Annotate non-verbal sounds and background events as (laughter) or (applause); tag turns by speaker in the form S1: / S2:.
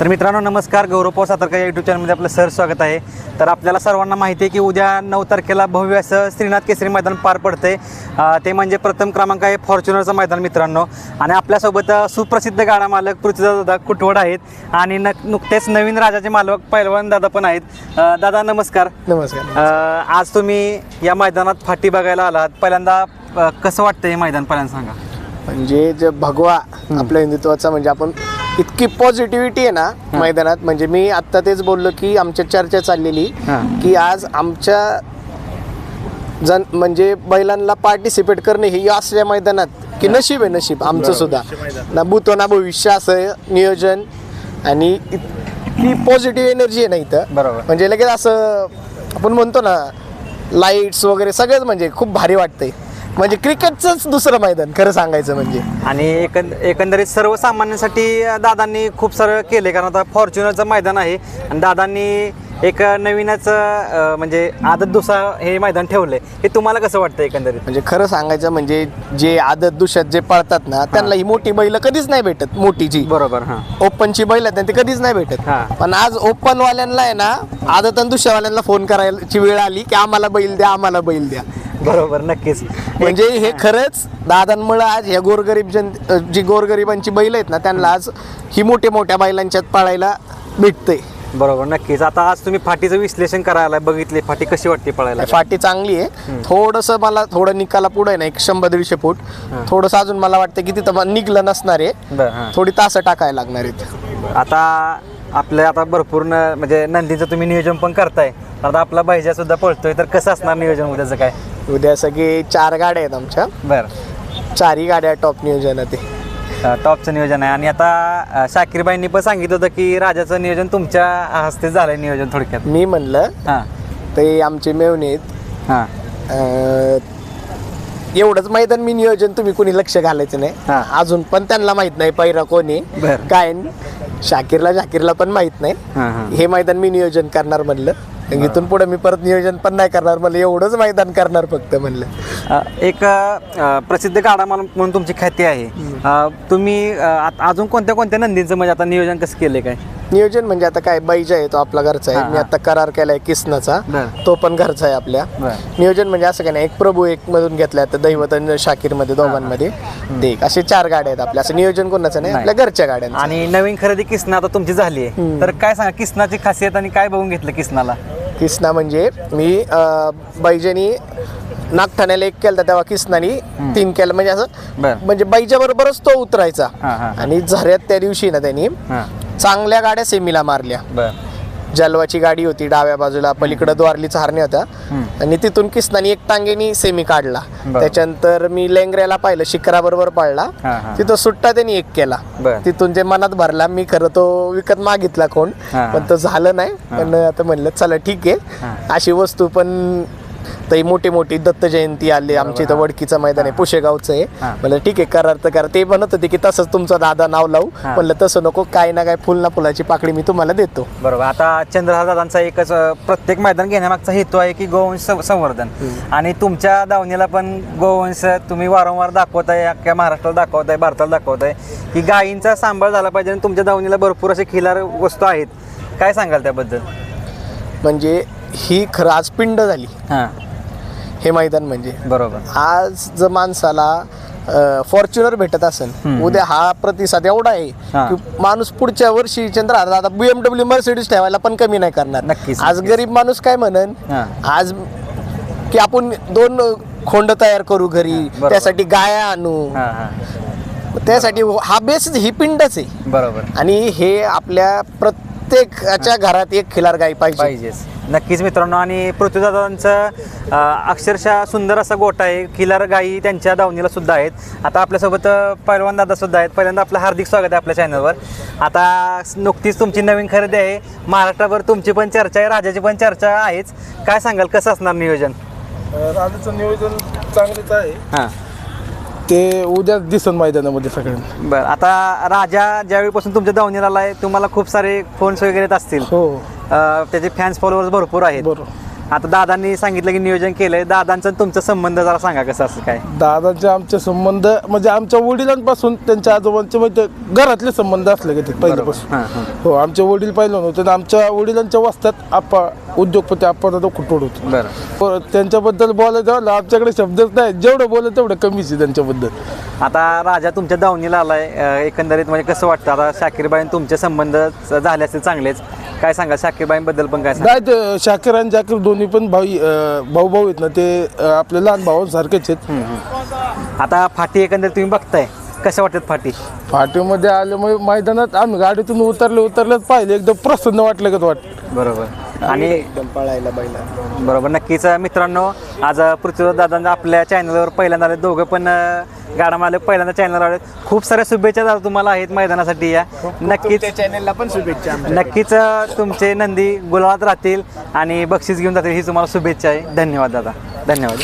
S1: तर मित्रांनो नमस्कार. गौरव पवार सातारकर या यूट्यूब चॅनलमध्ये आपलं सर स्वागत आहे. तर आपल्याला सर्वांना माहिती आहे की उद्या नऊ तारखेला भव्य असं श्रीनाथ केसरी मैदान पार पडते ते म्हणजे प्रथम क्रमांक आहे फॉर्च्युनरचं मैदान मित्रांनो. आणि आपल्यासोबत सुप्रसिद्ध गाडा मालक पृथ्वीदादा कुटवड आहेत. आणि न नुकतेच नवीन राजाचे मालक पैलवान दादा पण आहेत. दादा नमस्कार.
S2: नमस्कार
S1: आज तुम्ही या मैदानात फाटी बघायला आलात. पहिल्यांदा कसं वाटतं हे मैदान? पहिल्यांदा सांगा.
S2: म्हणजे जे भगवा आपल्या हिंदुत्वाचा म्हणजे आपण इतकी पॉझिटिव्हिटी आहे ना मैदानात. म्हणजे मी आत्ता तेच बोललो की आमच्या चर्चा चाललेली
S1: हां.
S2: की आज आमच्या जन म्हणजे बैलांना पार्टिसिपेट करणे हे असल्या मैदानात की नशीब आहे नशीब. आमचं सुद्धा. ना भूतो ना भविष्य असं नियोजन. आणि इतकी पॉझिटिव्ह एनर्जी आहे ना इथं.
S1: बरोबर.
S2: म्हणजे लगेच असं आपण म्हणतो ना लाईट्स वगैरे सगळंच म्हणजे खूप भारी वाटतंय. म्हणजे क्रिकेटचंच दुसरं मैदान खरं सांगायचं म्हणजे.
S1: आणि एकंद एकंदरीत सर्वसामान्यांसाठी दादांनी खूप सारं केले कारण आता फॉर्च्युनरचं मैदान आहे आणि दादांनी एक नवीनच अ, म्हणजे आदत दुसरा हे मैदान ठेवलंय. हे तुम्हाला कसं वाटतं एकंदरीत?
S2: म्हणजे खरं सांगायचं म्हणजे जे आदत दुष्यात जे पळतात ना त्यांना ही मोठी बैल कधीच नाही भेटत मोठीची.
S1: बरोबर हां.
S2: ओपनची बैल आहेत ना ती कधीच नाही भेटत.
S1: हा.
S2: पण आज ओपन वाल्यांना आहे ना आदत आणि दुसऱ्यावाल्यांना फोन करायची वेळ आली की आम्हाला बैल द्या आम्हाला बैल द्या. (laughs)
S1: बरोबर नक्कीच.
S2: म्हणजे हे खरंच दादांमुळे आज ह्या गोरगरीब जन जी गोरगरिबांची बैल आहेत ना त्यांना आज ही मोठ्या मोठ्या बैलांच्यात पळायला भेटतंय.
S1: बरोबर नक्कीच. आता आज तुम्ही फाटीचं विश्लेषण करायला बघितले फाटी कशी वाटते पळायला?
S2: फाटी चांगली आहे. थोडस मला थोडं निकाला पुढे ना एक शंभर दीडशे फूट. थोडस अजून मला वाटतं की तिथं निघलं नसणार आहे. थोडी तास टाकायला लागणार आहेत.
S1: आता आपल्या आता भरपूर म्हणजे नंदीचं तुम्ही नियोजन पण करताय. आता आपला भाईजा सुद्धा पळतोय तर कसं असणार नियोजन उद्याचं काय?
S2: उद्या सगळे चार गाड्या आहेत आमच्या.
S1: बरं.
S2: चारही गाड्या टॉप नियोजन आहे ते.
S1: टॉपचं नियोजन आहे. आणि आता शाकीरबाईंनी पण सांगितलं होतं की राजाचं नियोजन तुमच्या हस्ते झालंय नियोजन थोडक्यात.
S2: मी म्हणलं
S1: हां.
S2: ते आमचे मेवणे आहेत.
S1: हां.
S2: अं, एवढंच मैदान मी नियोजन तुम्ही कोणी लक्ष घालायचं नाही. अजून पण त्यांना माहीत नाही पैरा कोणी.
S1: बरं.
S2: काय? शाकीरला शाकीरला पण माहीत नाही.
S1: हे
S2: मैदान मी नियोजन करणार म्हणलं. मग इथून पुढे मी परत नियोजन पण नाही करणार. म्हणलं एवढंच मैदान करणार फक्त म्हणलं.
S1: अ, एक अ, प्रसिद्ध गाडा मालक म्हणून तुमची ख्याती आहे. अ, तुम्ही अ, आत- अजून कोणत्या कोणत्या नंदींचं म्हणजे आता नियोजन कसं केले काय?
S2: नियोजन म्हणजे आता काय बैजा आहे तो आपला घरचा आहे. मी. आता करार केलाय किसनाचा
S1: बरं.
S2: तो पण घरचा आहे आपल्या.
S1: बरं.
S2: नियोजन म्हणजे असं काय नाही एक प्रभू एक मधून घेतलाय आता दैवत आणि शाकीरमध्ये दोघांमध्ये. ते एक. असे चार गाड्या आहेत आपल्या. असं नियोजन कोणाचं नाही. आपल्या घरच्या गाड्यांचं.
S1: आणि नवीन खरेदी किसना आता तुमची झाली आहे. तर काय सांगा किसनाची खासियत आणि काय बघून घेतलं किसनाला
S2: किसना म्हणजे मी बैजानी नागठाण्याला एक केलं तेव्हा किसनानी तीन केलं. म्हणजे असं. म्हणजे बैजा बरोबरच तो उतरायचा. आणि झऱ्यात त्या दिवशी ना त्यांनी चांगल्या गाड्या सेमीला मारल्या.
S1: बरं.
S2: जलवाची गाडी होती डाव्या बाजूला पलीकडे द्वारलीचा हरणे होता आणि तिथून किसनानी एक टांगेनी सेमी काढला. त्याच्यानंतर मी लेंगऱ्याला पाहिलं शिखरा बरोबर पाळला. तिथं सुट्टा त्यांनी एक केला. तिथून जे मनात भरला मी खरं तो विकत मागितला कोण. पण तो झालं नाही. पण आता म्हणलं चला ठीक आहे. अशी वस्तू पण तरी मोठी मोठी दत्त जयंती आली आमच्या इथं वडकीचं मैदान आहे पुशेगावचं आहे.
S1: हा.
S2: म्हणलं ठीक आहे करार तर करा. ते म्हणत होते की तसंच तुमचं दादा नाव लावू. म्हणलं तसं नको काय ना काय फुल ना फुलाची पाकळी मी तुम्हाला देतो.
S1: बरोबर. आता चंद्रहार दादांचा एकच प्रत्येक मैदान घेण्यामागचा हेतू आहे की गोवंश संव- संवर्धन. आणि तुमच्या दावणीला पण गोवंश तुम्ही वारंवार दाखवताय अख्ख्या महाराष्ट्राला दाखवताय भारताला दाखवताय. की गायींचा सांभाळ झाला पाहिजे आणि तुमच्या दावणीला भरपूर असे खिलार वस्तू आहेत. काय सांगाल त्याबद्दल?
S2: म्हणजे ही खरं आज पिंड झाली.
S1: हां.
S2: हे मैदान म्हणजे.
S1: बरोबर.
S2: आज जर माणसाला फॉर्च्युनर भेटत असेल उद्या हा प्रतिसाद एवढा आहे. की माणूस पुढच्या वर्षी चंद्र आता बीएमडब्ल्यू मर्सिडीज ठेवायला पण कमी नाही करणार.
S1: नक्कीच,
S2: आज. गरीब माणूस काय म्हणन. आज की आपण दोन खोंड तयार करू घरी. त्यासाठी गाया आणू. त्यासाठी हा बेस ही पिंडच आहे.
S1: बरोबर.
S2: आणि हे आपल्या प्रत्येकाच्या घरात एक खिलार गाय पाहिजे.
S1: नक्कीच मित्रांनो आणि पृथ्वीदादांचं अक्षरशः सुंदर असा गोठा आहे. किलार गायी त्यांच्या दावणीला सुद्धा आहेत. आता आपल्यासोबत पैलवान दादा सुद्धा आहेत. पहिल्यांदा आपलं हार्दिक स्वागत आहे आपल्या चॅनलवर आता नुकतीच तुमची नवीन खरेदी आहे. महाराष्ट्राभर तुमची पण चर्चा आहे राजाची पण चर्चा आहेच. काय सांगाल कसं असणार नियोजन?
S3: राजाचं नियोजन चांगलंच आहे.
S1: हां.
S3: ते उद्याच दिसन मैदानामध्ये सगळ्यांना.
S1: बरं आता राजा ज्यावेळीपासून तुमच्या दावणीला आला आहे तुम्हाला खूप सारे फोन्स वगैरे येत असतील.
S3: हो.
S1: त्याचे फॅन्स फॉलोअर्स भरपूर आहेत.
S3: बरोबर.
S1: आता दादांनी सांगितलं की नियोजन केलंय. दादांचं आणि तुमचा संबंध जरा सांगा कसं असं काय?
S3: दादाचे आमचे संबंध म्हणजे आमच्या वडिलांपासून त्यांच्या आजोबांचे म्हणजे घरातले संबंध असले का ते पहिल्यापासून.
S1: हां हां.
S3: हो आमचे वडील पाहिलं नव्हते आणि आमच्या वडिलांच्या वस्तात आप्पा उद्योगपती आप्पा दादा कुटोड होते?
S1: बरं.
S3: त्यांच्याबद्दल बोलायचं झालं आमच्याकडे शब्दच नाही. जेवढं बोललं तेवढं कमीच आहे त्यांच्याबद्दल.
S1: आता राजा तुमच्या दावणीला आलाय. अं, एकंदरीत म्हणजे कसं वाटतं? आता शाकीरबाई आणि तुमचे संबंध झाले असतील चांगलेच. काय सांगा शाकीरबाईंबद्दल पण काय सांगा
S3: नाही ते शाकीर आणि जाकीर दोन्ही पण भाई अं, भाऊ भाऊ आहेत ना ते अं, आपल्या लहान भावांसारखेच आहेत.
S1: आता फाटी एकंदरीत तुम्ही बघताय. कसं वाटतात फाटी?
S3: फाटीमध्ये आल्यामुळे मैदानात आम्ही गाडीतून उतरले उतरलेच पाहिले. एकदम प्रसन्न वाटलं का वाटत?
S1: बरोबर. आणि
S2: एकदम पळायला बैला.
S1: बरोबर. नक्कीच मित्रांनो आज पृथ्वीराज दादांना आपल्या चॅनलवर पहिल्यांदा आले दोघं पण गाडा मालक पहिल्यांदा चॅनलवर आले खूप साऱ्या शुभेच्छा दादा तुम्हाला आहेत मैदानासाठी या. नक्कीच
S2: चॅनलला पण शुभेच्छा.
S1: नक्कीच तुमचे नंदी गुलाबात राहतील आणि बक्षीस घेऊन जातील ही तुम्हाला शुभेच्छा आहे. धन्यवाद दादा. धन्यवाद.